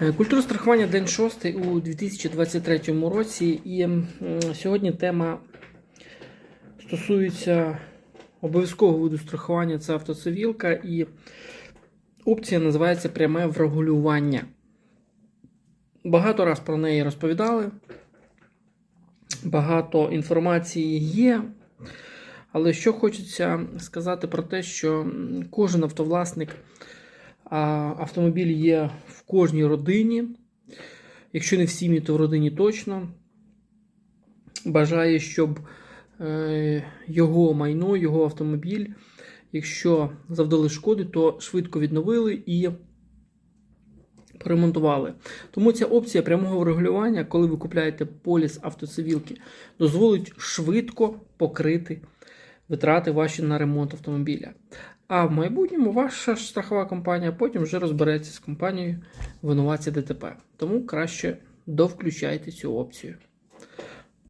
Е, Культура страхування день 6 у 2023 році. І сьогодні тема стосується обов'язкового виду страхування це автоцивілка, і опція називається пряме врегулювання. Багато раз про неї розповідали. Багато інформації є. Але що хочеться сказати про те, що кожен автовласник автомобіль є кожній родині. Якщо не в сім'ї, то в родині точно. Бажає, щоб е, його майно, його автомобіль, якщо завдали шкоди, то швидко відновили і поремонтували. Тому ця опція прямого врегулювання, коли ви купляєте поліс автоцивілки, дозволить швидко покрити витрати ваші на ремонт автомобіля. А в майбутньому ваша страхова компанія потім вже розбереться з компанією винуватця ДТП. Тому краще довключайте цю опцію.